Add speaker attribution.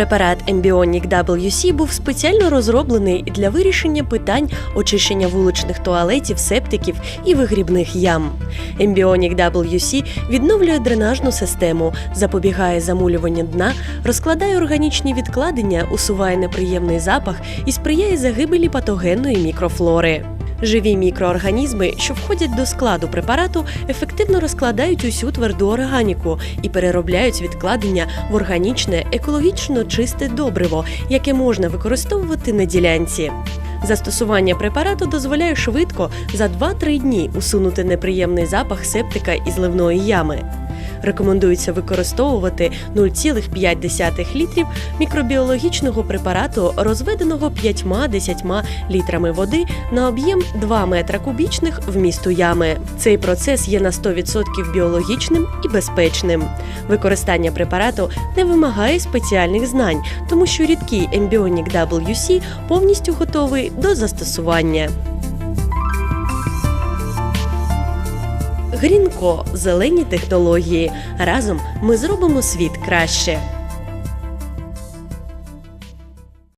Speaker 1: Препарат Embryonic WC був спеціально розроблений для вирішення питань очищення вуличних туалетів, септиків і вигрібних ям. Embryonic WC відновлює дренажну систему, запобігає замулюванню дна, розкладає органічні відкладення, усуває неприємний запах і сприяє загибелі патогенної мікрофлори. Живі мікроорганізми, що входять до складу препарату, ефективно розкладають усю тверду органіку і переробляють відкладення в органічне, екологічно чисте добриво, яке можна використовувати на ділянці. Застосування препарату дозволяє швидко за 2-3 дні усунути неприємний запах септика і зливної ями. Рекомендується використовувати 0,5 літрів мікробіологічного препарату, розведеного 5-10 літрами води на об'єм 2 метра кубічних вмісту ями. Цей процес є на 100% біологічним і безпечним. Використання препарату не вимагає спеціальних знань, тому що рідкий Embryonic WC повністю готовий до застосування. Грінко зелені технології. Разом ми зробимо світ краще.